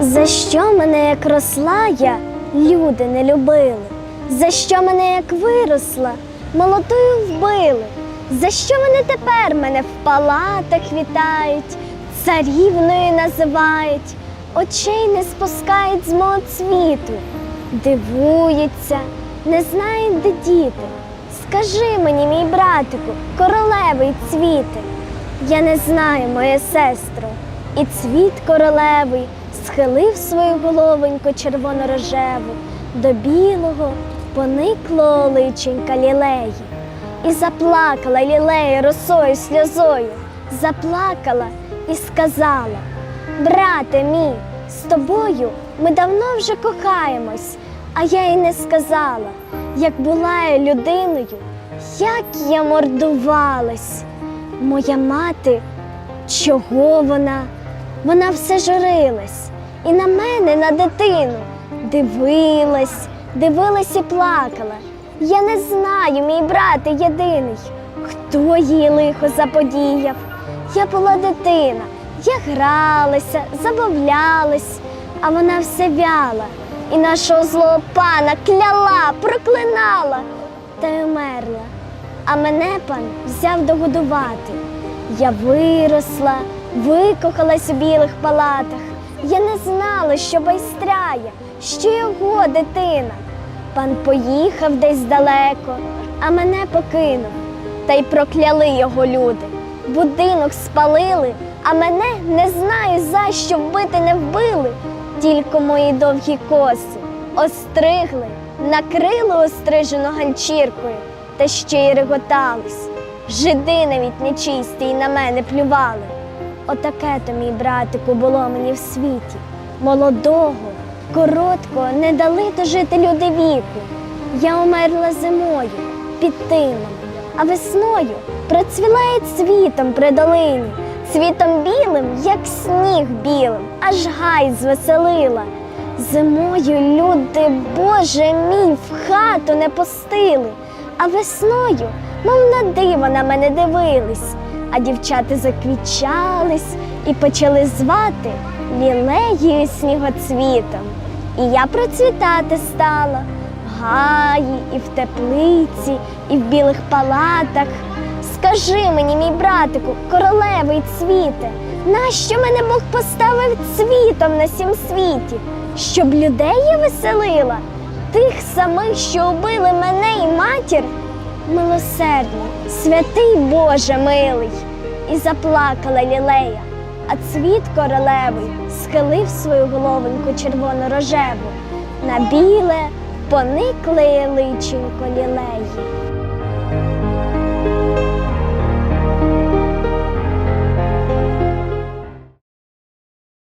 За що мене як росла я, люди не любили? За що мене як виросла, молотою вбили? За що вони тепер мене в палатах вітають, царівною називають, очей не спускають з мого цвіту, дивуються, не знають, де діти. Скажи мені, мій братику, королевий цвіте, я не знаю, моя сестро, і цвіт королевий схилив свою головоньку червоно-рожеву до білого пониклого личенька лілеї. І заплакала лілея росою сльозою, заплакала і сказала: Брате мій, з тобою ми давно вже кохаємось, а я й не сказала, як була я людиною, як я мордувалась. Моя мати, чого вона? Вона все журилась і на мене, на дитину, дивилась, дивилась і плакала. Я не знаю, мій брате єдиний, хто їй лихо заподіяв. Я була дитина, я гралася, забавлялась, а вона все вяла і нашого злого пана кляла, проклинала та й умерла. А мене пан взяв догодувати. Я виросла, викохалась у білих палатах. Я не знала, що байстряє, що його дитина. Пан поїхав десь далеко, а мене покинув. Та й прокляли його люди. Будинок спалили, а мене не знаю за що вбити не вбили. Тільки мої довгі коси остригли, накрили острижену ганчіркою та ще й реготались. Жиди навіть нечисті й на мене плювали. Отаке то, мій братику, було мені в світі. Молодого, короткого не дали дожити люди віку. Я умерла зимою під тином, а весною процвіла я цвітом при долині, цвітом білим, як сніг білим, аж гай звеселила. Зимою люди, Боже мій, в хату не пустили, а весною, мов на диво на мене дивились, а дівчата заквічались і почали звати лілеєю снігоцвітом. І я процвітати стала в гаї, і в теплиці, і в білих палатах. Скажи мені, мій братику, королевий цвіте, нащо мене Бог поставив цвітом на сім світі, щоб людей я веселила, тих самих, що убили мене і матір? Милосердний, святий Боже милий, і заплакала лілея, а цвіт королевий схилив свою головоньку червоно-рожеву на біле, поникле личенько лілеї.